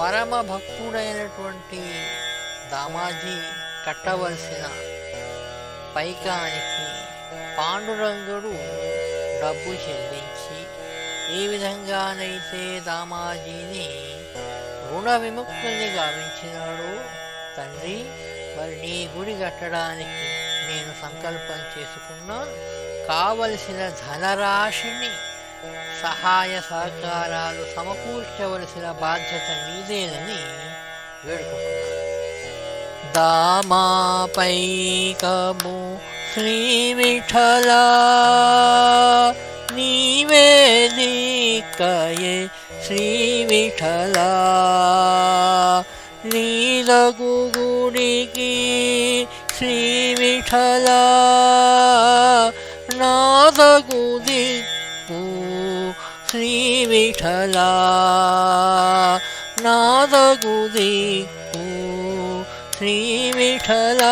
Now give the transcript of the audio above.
పరమ భక్తుడైనటువంటి దామాజీ కట్టవలసిన పైకానికి పాండురంగుడు డబ్బు చెల్లించి ఏ విధంగానైతే దామాజీని రుణ విముక్తుల్ని గావించినాడో తండ్రి. మరి నీ గుడి కట్టడానికి నేను సంకల్పం చేసుకున్నా. కావలసిన ధనరాశిని సహాయ సహకారాలు సమకూర్చవలసిన బాధ్యత నీదేనని వేడుకుంటున్నాను. దామాపైకము శ్రీ విఠల నీవేదికయే శ్రీ విఠల. నీలగు గుడికి శ్రీ విఠల నాదగు దిక్కు శ్రీ విఠల నాదగు దిక్కు శ్రీ విఠల